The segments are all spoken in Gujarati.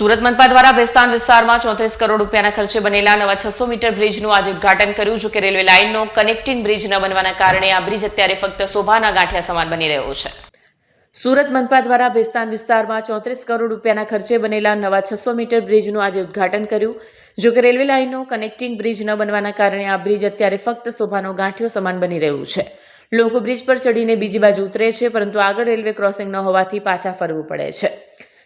સુરત મનપા દ્વારા ભેસ્તાન વિસ્તારમાં ચોત્રીસ કરોડ રૂપિયાના ખર્ચે બનેલા નવા છસો મીટર બ્રિજનું આજે ઉદ્ઘાટન કર્યું, જો કે રેલવે લાઇનનો કનેક્ટિંગ બ્રિજ ન બનવાના કારણે આ બ્રિજ અત્યારે ફક્ત શોભાના ગાંઠિયા સમાન બની રહ્યો છે. સુરત મનપા દ્વારા ભેસ્તાન વિસ્તારમાં ચોત્રીસ કરોડ રૂપિયાના ખર્ચે બનેલા નવા છસો મીટર બ્રિજનું આજે ઉદઘાટન કર્યું, જો કે રેલવે લાઇનનો કનેક્ટિંગ બ્રિજ ન બનવાના કારણે આ બ્રિજ અત્યારે ફક્ત શોભાનો ગાંઠિયો સમાન બની રહ્યું છે. લોકો બ્રિજ પર ચડીને બીજી બાજુ ઉતરે છે, પરંતુ આગળ રેલવે ક્રોસિંગ ન હોવાથી પાછા ફરવું પડે છે.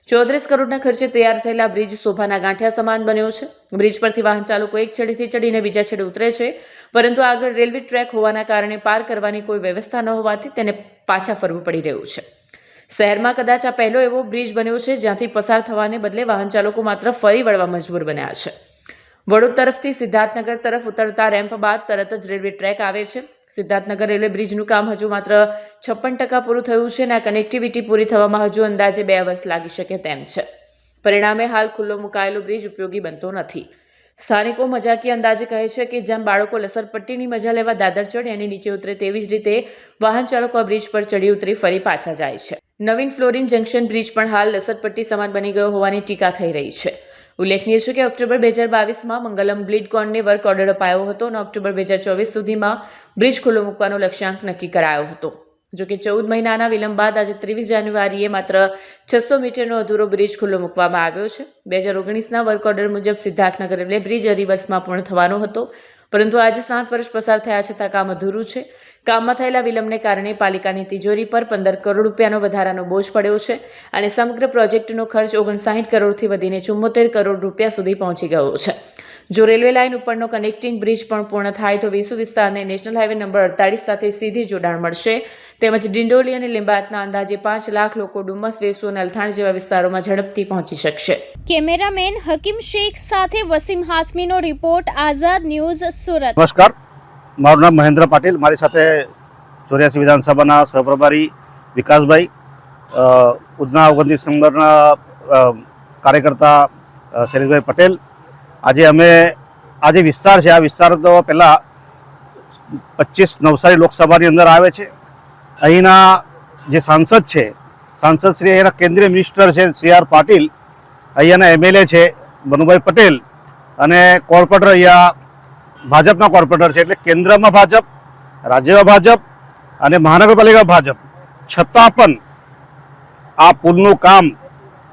ચોત્રીસ કરોડના ખર્ચે તૈયાર થયેલા બ્રિજ શોભાના ગાંઠિયા સમાન બન્યો છે. બ્રિજ પરથી વાહન ચાલકો એક છેડેથી ચડીને બીજા છેડે ઉતરે છે. પરંતુ આગળ રેલવે ટ્રેક હોવાના કારણે પાર કરવાની કોઈ વ્યવસ્થા ન હોવાથી તેને પાછા ફરવું પડી રહ્યું છે. શહેરમાં કદાચ આ પહેલો એવો બ્રિજ બન્યો છે જ્યાંથી પસાર થવાને બદલે વાહન ચાલકો માત્ર ફરી વળવા મજબૂર બન્યા છે. વડોદ તરફથી સિદ્ધાર્થનગર તરફ ઉતરતા રેમ્પ બાદ તરત જ રેલવે ટ્રેક આવે છે. સિદ્ધાર્થનગર રેલવે બ્રિજનું કામ હજુ માત્ર છપ્પન ટકા પૂરું થયું છે અને આ કનેક્ટિવિટી પૂરી થવામાં હજુ અંદાજે બે વર્ષ લાગી શકે તેમ છે. પરિણામે હાલ ખુલ્લો મુકાયેલો બ્રિજ ઉપયોગી બનતો નથી. સ્થાનિકો મજાકી અંદાજે કહે છે કે જેમ બાળકો લસરપટ્ટીની મજા લેવા દાદર ચડે અને નીચે ઉતરે તેવી જ રીતે વાહન ચાલકો આ બ્રિજ પર ચડી ઉતરી ફરી પાછા જાય છે. નવીન ફ્લોરિન જંકશન બ્રિજ પણ હાલ લસરપટ્ટી સમાન બની ગયો હોવાની ટીકા થઈ રહી છે. ઉલ્લેખનીય છે કે ઓક્ટોબર બે હજાર બાવીસમાં મંગલમ બ્લીડકોનને વર્ક ઓર્ડર અપાયો હતો અને ઓક્ટોબર બે હજાર ચોવીસ સુધીમાં બ્રિજ ખુલ્લો મૂકવાનો લક્ષ્યાંક નક્કી કરાયો હતો. જો કે ચૌદ મહિનાના વિલંબ બાદ આજે ત્રેવીસ જાન્યુઆરીએ માત્ર છસો મીટરનો અધૂરો બ્રિજ ખુલ્લો મૂકવામાં આવ્યો છે. બે હજાર ઓગણીસના વર્ક ઓર્ડર મુજબ સિદ્ધાર્થનગર રેલવે બ્રિજ અઢી પૂર્ણ થવાનો હતો. પરંતુ આજે સાત વર્ષ પસાર થયા છતાં કામ અધૂરું છે. કામમાં થયેલા વિલંબને કારણે પાલિકાની તિજોરી પર પંદર કરોડ રૂપિયાનો વધારાનો બોજ પડ્યો છે અને સમગ્ર પ્રોજેક્ટનો ખર્ચ ઓગણસાઠ કરોડથી વધીને ચુમ્મોતેર કરોડ રૂપિયા સુધી પહોંચી ગયો છે. જો રેલવે લાઇન ઉપરનો કનેક્ટિંગ બ્રિજ પણ પૂર્ણ થાય તો વેસુ વિસ્તારને નેશનલ હાઈવે નંબર અડતાલીસ સાથે સીધી જોડાણ મળશે. તેમજ ડિંડોલી અને લિંબાયતના અંદાજે પાંચ લાખ લોકો ડુમસ વેસુ અને અલથાણ જેવા વિસ્તારોમાં ઝડપથી પહોંચી શકશે. કેમેરામેન હકીમ શેખ સાથે વસીમ હાસમીનો રિપોર્ટ આઝાદ ન્યૂઝ સુરત. નમસ્કાર. મારું નામ મહેન્દ્ર પાટીલ. મારી સાથે ચોર્યાસી વિધાનસભાના સહપ્રભારી વિકાસભાઈ ઉધના ઓગણત્રીસ નંબરના કાર્યકર્તા શૈલેષભાઈ પટેલ. આજે અમે આ જે વિસ્તાર છે. આ વિસ્તાર તો પહેલાં પચીસ નવસારી લોકસભાની અંદર આવે છે. અહીંના જે સાંસદ છે, સાંસદ શ્રી અહીંના કેન્દ્રીય મિનિસ્ટર છે સી આર પાટીલ. અહીંયાના એમએલએ છે મનુભાઈ પટેલ. અને કોર્પોરેટર અહીંયા ભાજપના કોર્પોરેટર છે એટલે કેન્દ્રમાં ભાજપ, રાજ્યમાં ભાજપ અને મહાનગરપાલિકા ભાજપ. છતાં પણ આ પુલનું કામ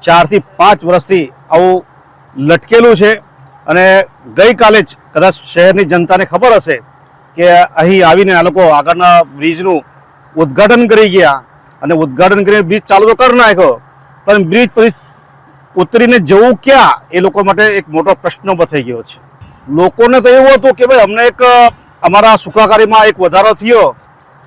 ચારથી પાંચ વર્ષથી આવું લટકેલું છે અને ગઈકાલે જ કદાચ શહેરની જનતાને ખબર હશે કે અહીં આવીને આ લોકો આગળના બ્રિજનું ઉદ્ઘાટન કરી ગયા અને ઉદ્ઘાટન કરીને બ્રિજ ચાલુ તો કરી નાખ્યો, પણ બ્રિજ પછી ઉતરીને જવું ક્યાં એ લોકો માટે એક મોટો પ્રશ્ન ઊભો થઈ ગયો છે. લોકોને તો એવું હતું કે ભાઈ અમને એક અમારા સુખાકારીમાં એક વધારો થયો.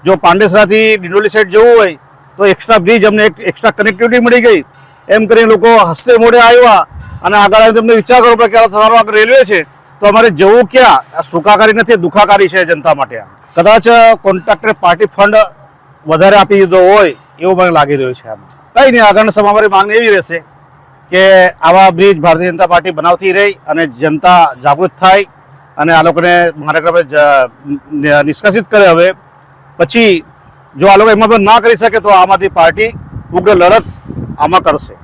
જો પાંડેસરાથી ડિંડોલી સાઈડ જવું હોય, તો એક્સ્ટ્રા બ્રિજ અમને એક એક્સ્ટ્રા કનેક્ટિવિટી મળી ગઈ. એમ કરીને લોકો હસ્તે મોડે આવ્યા અને આગળ તમને વિચાર કરવો પડે કે તમારો આગળ રેલવે છે? તો અમારે જવું ક્યાં? આ સુખાકારી નથી દુખાકારી છે જનતા માટે. કદાચ કોન્ટ્રાક્ટરે પાર્ટી ફંડ વધારે આપી દીધો હોય, એવું મને લાગી રહ્યું છે આમ. કંઈ નહીં, આગળના સમય અમારી માંગણી એવી રહેશે. કે આવા બ્રિજ ભારતીય જનતા પાર્ટી બનાવતી રહી અને જનતા જાગૃત થાય અને આ લોકોને મહાનગર નિષ્કાસિત કરે હવે. પછી જો આ લોકો એમાં પણ ના કરી શકે તો આમ આદમી પાર્ટી ઉગ્ર લડત આમાં કરશે.